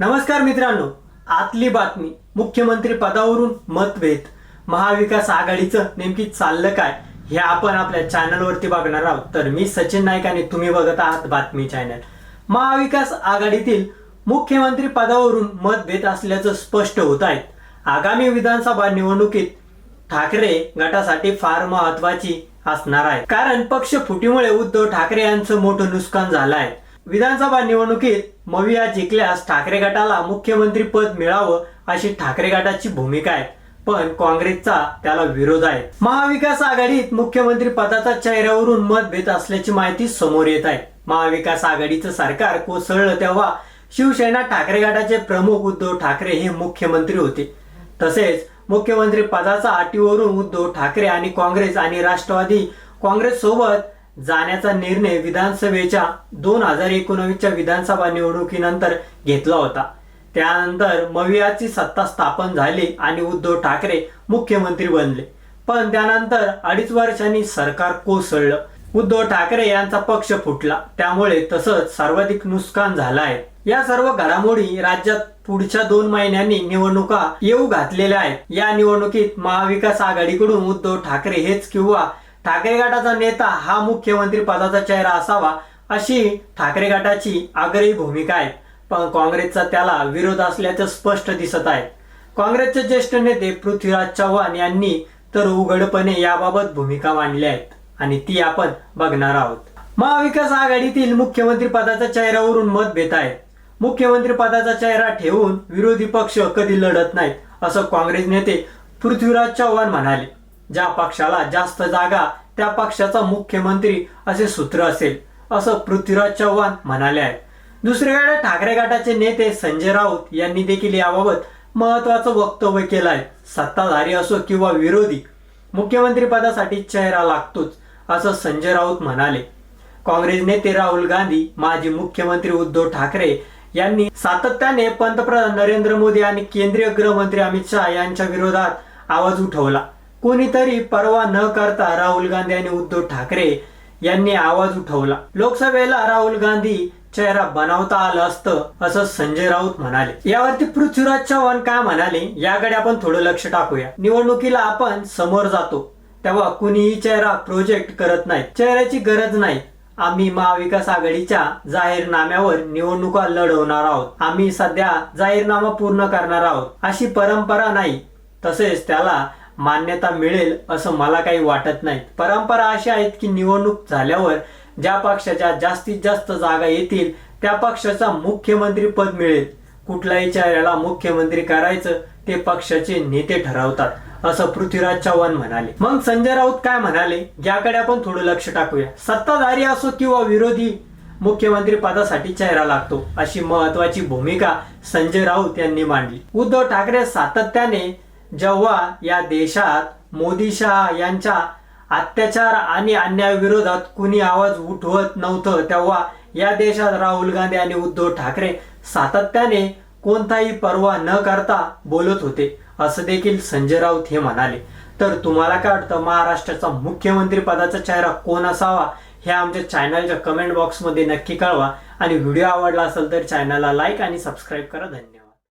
नमस्कार मित्रांनो आतली बातमी. मुख्यमंत्री पदावरून मतभेद महाविकास आघाडीचं नेमकी चाललं काय हे आपण आपल्या चॅनलवरती बघणार आहोत. तर मी सचिन नाईक आणि तुम्ही बघत आहात बातमी चॅनल. महाविकास आघाडीतील मुख्यमंत्री पदावरून मतभेद असल्याचं स्पष्ट होत आहे. आगामी विधानसभा निवडणुकीत ठाकरे गटासाठी फार महत्वाची असणार आहे कारण पक्ष फुटीमुळे उद्धव ठाकरे यांचं मोठं नुकसान झालं आहे. विधानसभा निवडणुकीत मविया जिंकल्यास ठाकरे गटाला मुख्यमंत्री पद मिळावं अशी ठाकरे गटाची भूमिका आहे. पण काँग्रेसचा त्याला विरोध आहे. महाविकास आघाडीत मुख्यमंत्री पदाचा चेहऱ्यावरून मतभेद असल्याची माहिती समोर येत आहे. महाविकास आघाडीचं सरकार कोसळलं तेव्हा शिवसेना ठाकरे गटाचे प्रमुख उद्धव ठाकरे हे मुख्यमंत्री होते. तसेच मुख्यमंत्री पदाचा अटीवरून उद्धव ठाकरे आणि काँग्रेस आणि राष्ट्रवादी काँग्रेस सोबत जाण्याचा निर्णय विधानसभेच्या दोन हजार एकोणावीसच्या विधानसभा निवडणुकीनंतर घेतला होता. त्यानंतर मवियाची सत्ता स्थापन झाली आणि उद्धव ठाकरे मुख्यमंत्री बनले. पण त्यानंतर अडीच वर्षांनी सरकार कोसळलं. उद्धव ठाकरे यांचा पक्ष फुटला. त्यामुळे तसंच सर्वाधिक नुकसान झालं आहे. या सर्व घडामोडी राज्यात पुढच्या दोन महिन्यांनी निवडणुका येऊ घातलेल्या आहेत. या निवडणुकीत महाविकास आघाडीकडून उद्धव ठाकरे हेच किंवा ठाकरे गटाचा नेता हा मुख्यमंत्री पदाचा चेहरा असावा अशी ठाकरे गटाची आग्रही भूमिका आहे. पण काँग्रेसचा त्याला विरोध असल्याचं स्पष्ट दिसत आहे. काँग्रेसचे ज्येष्ठ नेते पृथ्वीराज चव्हाण यांनी तर उघडपणे याबाबत भूमिका मांडली आहेत आणि ती आपण बघणार आहोत. महाविकास आघाडीतील मुख्यमंत्री पदाच्या चेहऱ्यावरून मतभेद आहेत मुख्यमंत्री पदाचा चेहरा ठेवून विरोधी पक्ष कधी लढत नाहीत असं काँग्रेस नेते पृथ्वीराज चव्हाण म्हणाले. ज्या पक्षाला जास्त जागा त्या पक्षाचा मुख्यमंत्री असे सूत्र असेल असं पृथ्वीराज चव्हाण म्हणाले आहे. दुसरीकडे ठाकरे गटाचे नेते संजय राऊत यांनी देखील याबाबत महत्वाचं वक्तव्य केलं आहे. सत्ताधारी असो किंवा विरोधी मुख्यमंत्री पदासाठी चेहरा लागतोच असं संजय राऊत म्हणाले. काँग्रेस नेते राहुल गांधी माजी मुख्यमंत्री उद्धव ठाकरे यांनी सातत्याने पंतप्रधान नरेंद्र मोदी आणि केंद्रीय गृहमंत्री अमित शहा यांच्या विरोधात आवाज उठवला. कोणीतरी परवा न करता राहुल गांधी आणि उद्धव ठाकरे यांनी आवाज उठवला. लोकसभेला राहुल गांधी चेहरा बनवता आलं असतं असं संजय राऊत म्हणाले. यावरती पृथ्वीराज चव्हाण काय म्हणाले याकडे आपण थोडं लक्ष टाकूया. निवडणुकीला आपण समोर जातो तेव्हा कुणीही चेहरा प्रोजेक्ट करत नाही. चेहऱ्याची गरज नाही. आम्ही महाविकास आघाडीच्या जाहीरनाम्यावर निवडणुका लढवणार आहोत. आम्ही सध्या जाहीरनामा पूर्ण करणार आहोत. अशी परंपरा नाही. तसेच त्याला मान्यता मिळेल असं मला काही वाटत नाही परंपरा अशा आहेत की निवडणूक झाल्यावर ज्या पक्षाच्या जास्तीत जास्त जागा येतील त्या पक्षाचा मुख्यमंत्री पद मिळेल. कुठल्याही चेहऱ्याला मुख्यमंत्री करायचं ते पक्षाचे नेते ठरवतात असं पृथ्वीराज चव्हाण म्हणाले. मग संजय राऊत काय म्हणाले? याकडे आपण थोडं लक्ष टाकूया. सत्ताधारी असो किंवा विरोधी मुख्यमंत्री पदासाठी चेहरा लागतो अशी महत्वाची भूमिका संजय राऊत यांनी मांडली. उद्धव ठाकरे सातत्याने जेव्हा या देशात मोदी शहा यांच्या अत्याचार आणि अन्यायाविरोधात कुणी आवाज उठवत नव्हतं तेव्हा या देशात राहुल गांधी आणि उद्धव ठाकरे सातत्याने कोणताही पर्वा न करता बोलत होते असं देखील संजय राऊत हे म्हणाले. तर तुम्हाला काय वाटतं महाराष्ट्राचा मुख्यमंत्री पदाचा चेहरा कोण असावा हे आमच्या चॅनलच्या कमेंट बॉक्समध्ये नक्की कळवा. आणि व्हिडिओ आवडला असेल तर चॅनलला लाईक आणि सबस्क्राईब करा. धन्यवाद.